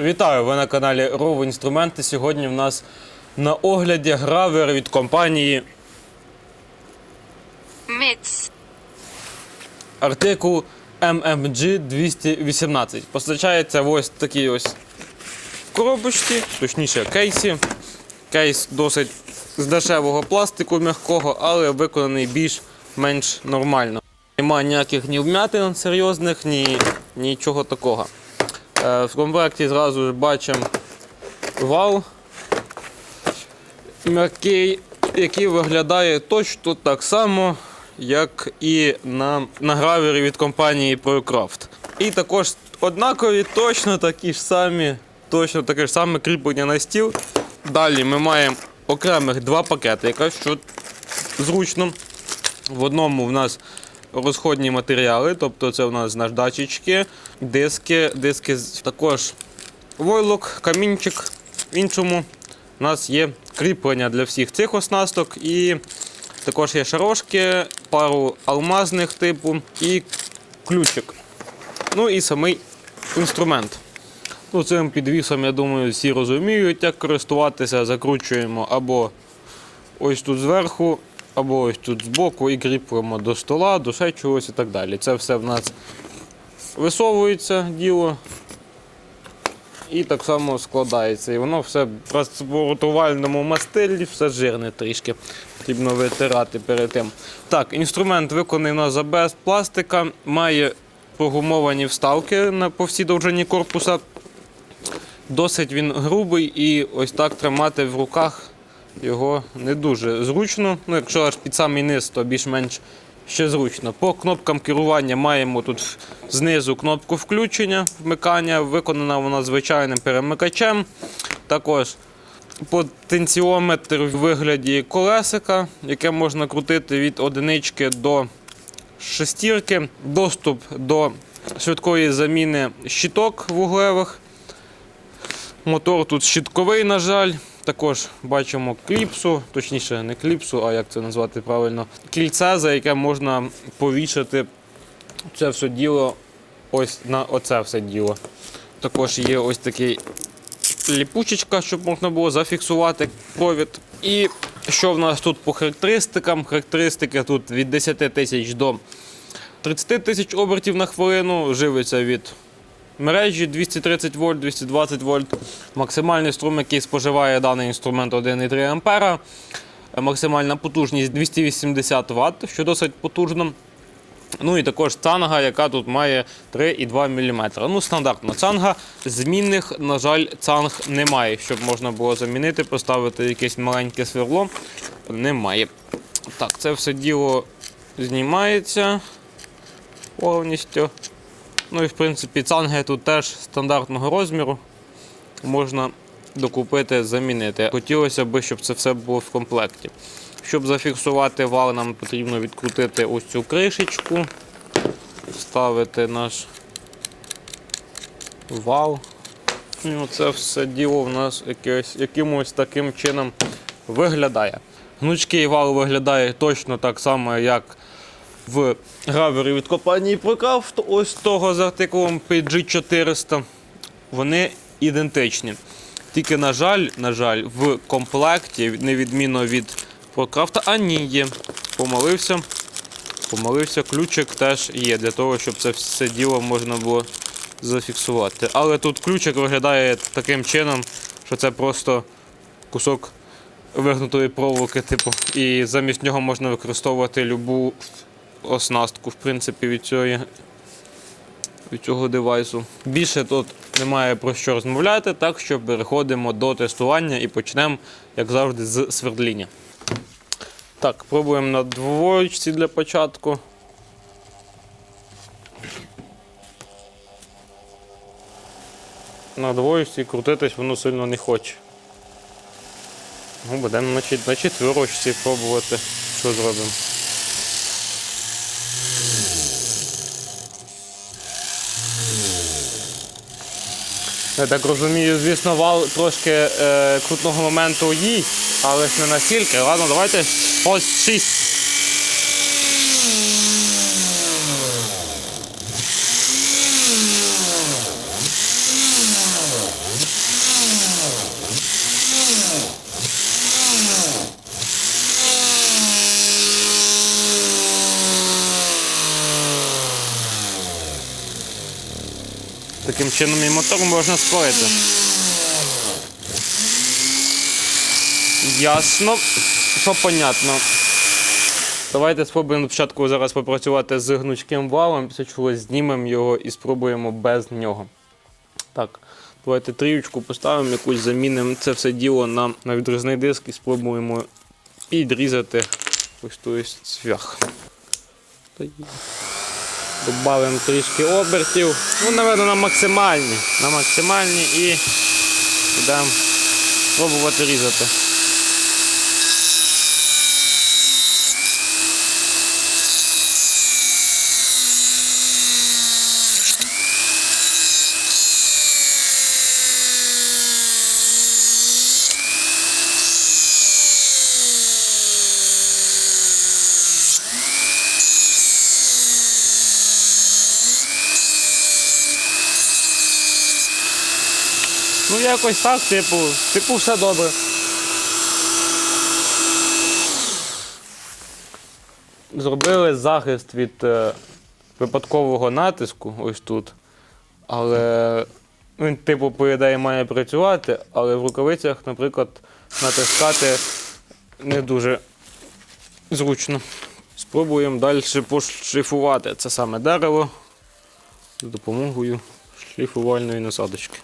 Вітаю! Ви на каналі Ров Інструменти. Сьогодні в нас на огляді гравер від компанії Mitz. артикул MMG 218. Постачається в ось такій ось коробочці, точніше кейсі. Кейс досить з дешевого пластику м'якого, але виконаний більш-менш нормально. Немає ніяких ні вмятин серйозних, ні нічого такого. Е, В комплекті зразу ж бачимо вал м'який, який виглядає точно так само, як і на, на гравері від компанії ProCraft. І також однакові, точно такі ж самі, точно таке ж саме кріплення на стіл. Далі ми маємо окремих два пакети, якраз що зручно. В одному в нас розходні матеріали, тобто це у нас наждачечки, диски, диски також войлок, камінчик. В іншому у нас є кріплення для всіх цих оснасток і також є шарошки, пару алмазних типу і ключик. Ну і самий інструмент. Ну, цим підвісом, я думаю, всі розуміють, як користуватися. Закручуємо або ось тут зверху, або ось тут збоку і кріпимо до стола, до ще чогось і так далі. Це все в нас висовується діло і так само складається. І воно все в транспортувальному мастилі, все жирне трішки. Потрібно витирати перед тим. Так, інструмент виконаний у нас з АБС пластика, має прогумовані вставки на, по всій довжині корпуса. Досить він грубий і ось так тримати в руках його не дуже зручно. Ну, якщо аж під самий низ, то більш-менш ще зручно. По кнопкам керування маємо тут знизу кнопку включення, вмикання, виконана вона звичайним перемикачем. Також потенціометр в вигляді колесика, яке можна крутити від одинички до шестірки, доступ до швидкої заміни щиток вуглевих. Мотор тут щитковий, на жаль. Також бачимо кліпсу, точніше, не кліпсу, а як це назвати правильно, кільце, за яке можна повішати це все діло ось на оце все діло. Також є ось такий ліпучечка, щоб можна було зафіксувати провід. І що в нас тут по характеристикам? Характеристики тут від 10 тисяч до 30 тисяч обертів на хвилину, живиться від мережі 230 вольт, 220 вольт. Максимальний струм, який споживає даний інструмент 1,3 ампера. Максимальна потужність 280 Вт, що досить потужно. Ну і також цанга, яка тут має 3,2 мм. Ну, стандартна цанга. Змінних, на жаль, цанг немає, щоб можна було замінити, поставити якесь маленьке сверло. Немає. Так, це все діло знімається повністю. Ну і в принципі цанги тут теж стандартного розміру. Можна докупити, замінити. Хотілося б, щоб це все було в комплекті. Щоб зафіксувати вал, нам потрібно відкрутити ось цю кришечку, вставити наш вал. І оце все діло в нас якесь, якимось таким чином виглядає. Гнучкий вал виглядає точно так само, як в гравері від компанії ProCraft, ось того з артикулом PG400. Вони ідентичні. Тільки, на жаль, на жаль, в комплекті, невідмінно від ProCraft, а ні, є. Помолився. Помолився, ключик теж є для того, щоб це все діло можна було зафіксувати. Але тут ключик виглядає таким чином, що це просто кусок вигнутої проволоки, типу, і замість нього можна використовувати любу оснастку, в принципі, від цього, від цього девайсу. Більше тут немає про що розмовляти, так що переходимо до тестування і почнемо, як завжди, з свердління. Так, пробуємо на двоєчці для початку. На двоєчці крутитись воно сильно не хоче. Ну, будемо на четверочці пробувати, що зробимо. Я так розумію, звісно, вал трошки е, крутного моменту їй, але ж не настільки. Ладно, давайте ось 6. Таким чином і мотор можна спорити. Ясно, що понятно. Давайте спробуємо спочатку зараз попрацювати з гнучким валом, після чого знімемо його і спробуємо без нього. Так, давайте трієчку поставимо, якусь замінимо це все діло на, на відрізний диск і спробуємо підрізати ось той цвях. Добавимо трішки обертів. Ну, напевно, на максимальні. На максимальні і будемо пробувати різати. Якось так, типу, типу, все добре. Зробили захист від е, випадкового натиску ось тут. Але він, типу, по ідеї має працювати, але в рукавицях, наприклад, натискати не дуже зручно. Спробуємо далі пошліфувати це саме дерево з допомогою шліфувальної насадочки.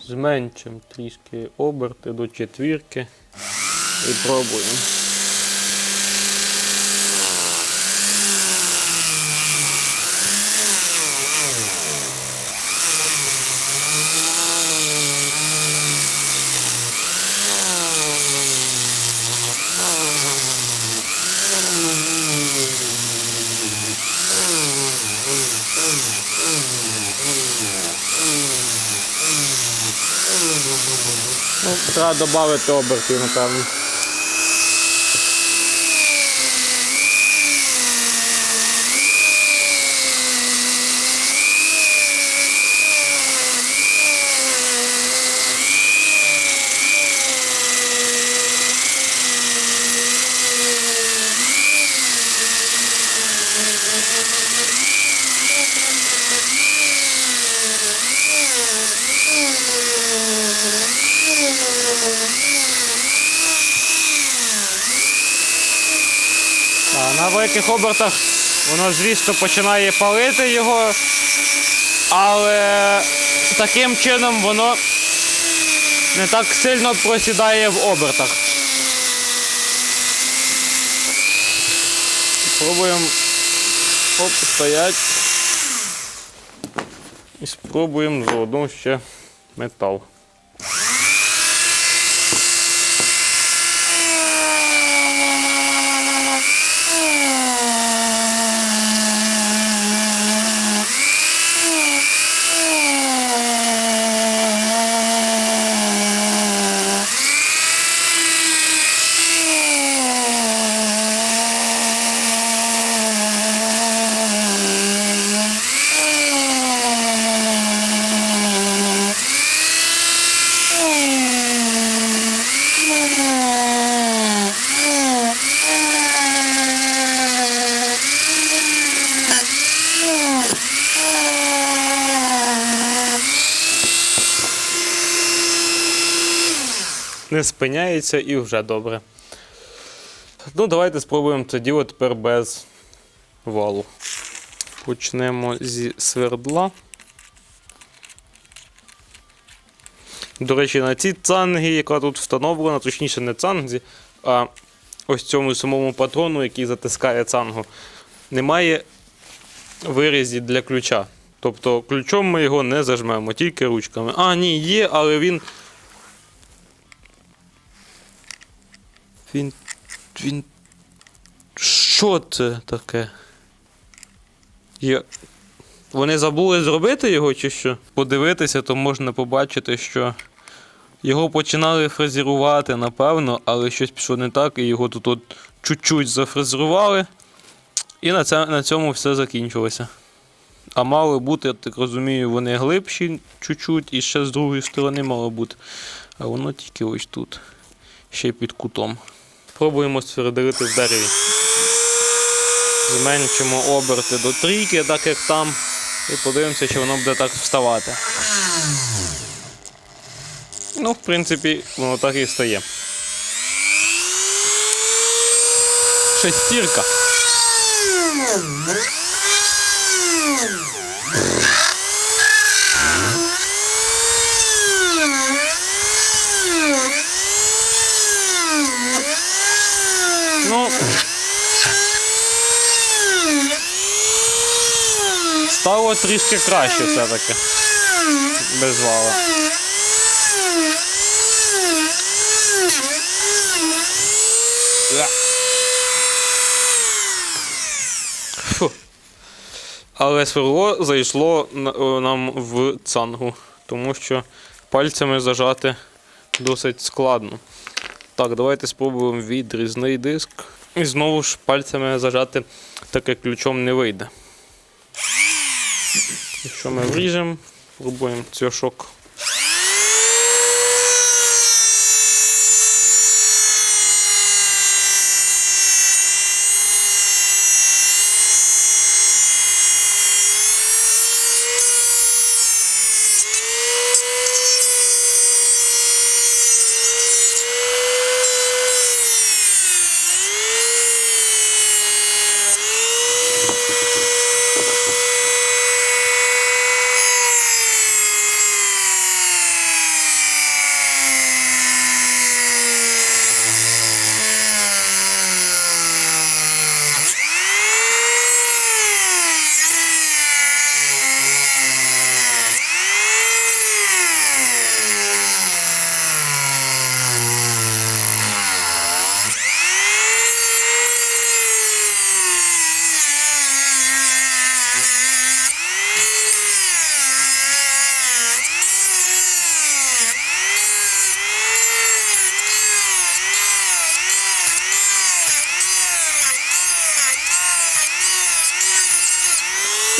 Зменшимо трішки оберти до четвірки і пробуємо. Ну, треба додати обертів, напевно. На великих обертах воно, звісно, починає палити його, але таким чином воно не так сильно просідає в обертах. Спробуємо оп, стоять. І спробуємо заодно ще метал. Не спиняється і вже добре. Ну, давайте спробуємо це діло тепер без валу. Почнемо зі свердла. До речі, на цій цангі, яка тут встановлена, точніше не цанзі, а ось цьому самому патрону, який затискає цангу, немає вирізів для ключа. Тобто ключом ми його не зажмемо, тільки ручками. А, ні, є, але він Він. Він. Що це таке? Я... Вони забули зробити його чи що? Подивитися, то можна побачити, що його починали фрезерувати, напевно, але щось пішло не так, і його тут от чуть-чуть зафрезерували. І на, це, на цьому все закінчилося. А мало бути, я так розумію, вони глибші чуть-чуть, і ще з другої сторони мало бути. А воно тільки ось тут. Ще й під кутом. Пробуємо сфердерити в дереві. Зменшимо оберти до трійки, так як там. І подивимося, чи воно буде так вставати. Ну, в принципі, воно так і стає. Шестірка. Ну. Стало трішки краще все-таки. Без вала. Фу. Але сверло зайшло нам в цангу, тому що пальцями зажати досить складно. Так, давайте спробуємо відрізний диск. І знову ж пальцями зажати, так як ключом не вийде. Якщо ми вріжемо, пробуємо цвяшок.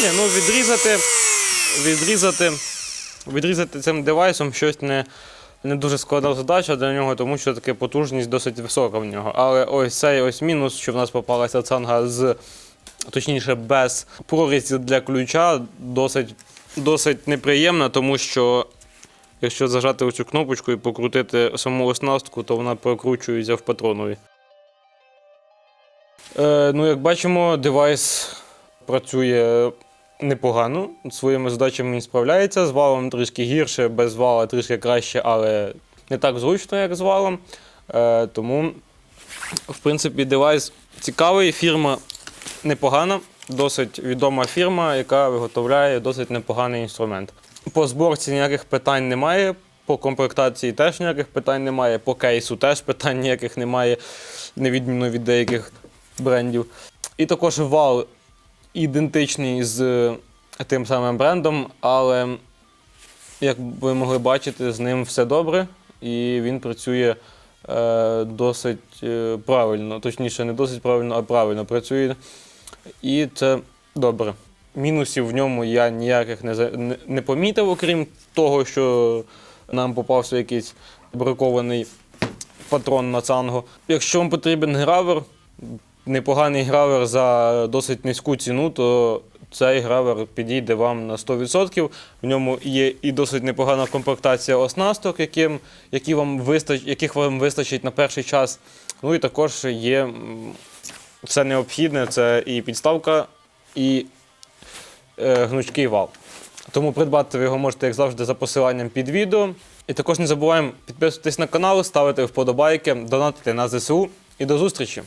Ні, ну відрізати, відрізати, відрізати цим девайсом щось не, не дуже складна задача для нього, тому що таки потужність досить висока в нього. Але ось цей ось мінус, що в нас попалася цанга з, точніше, без прорізі для ключа, досить, досить неприємна, тому що якщо зажати оцю кнопочку і покрутити саму оснастку, то вона прокручується в патронові. Е, ну, як бачимо, девайс працює непогано. Своїми задачами він справляється. З валом трішки гірше, без вала трішки краще, але не так зручно, як з валом. Е, тому, в принципі, девайс цікавий, фірма непогана, досить відома фірма, яка виготовляє досить непоганий інструмент. По зборці ніяких питань немає. По комплектації теж ніяких питань немає, по кейсу теж питань ніяких немає, на відміну від деяких брендів. І також вал ідентичний з тим самим брендом, але, як ви могли бачити, з ним все добре і він працює е, досить е, правильно. Точніше, не досить правильно, а правильно працює. І це добре. Мінусів в ньому я ніяких не, не, помітив, окрім того, що нам попався якийсь бракований патрон на цангу. Якщо вам потрібен гравер, непоганий гравер за досить низьку ціну, то цей гравер підійде вам на 100%. В ньому є і досить непогана комплектація оснасток, яким, які вам вистач, яких вам вистачить на перший час. Ну і також є все необхідне, це і підставка, і е, гнучкий вал. Тому придбати ви його можете, як завжди, за посиланням під відео. І також не забуваємо підписуватись на канал, ставити вподобайки, донатити на ЗСУ. І до зустрічі!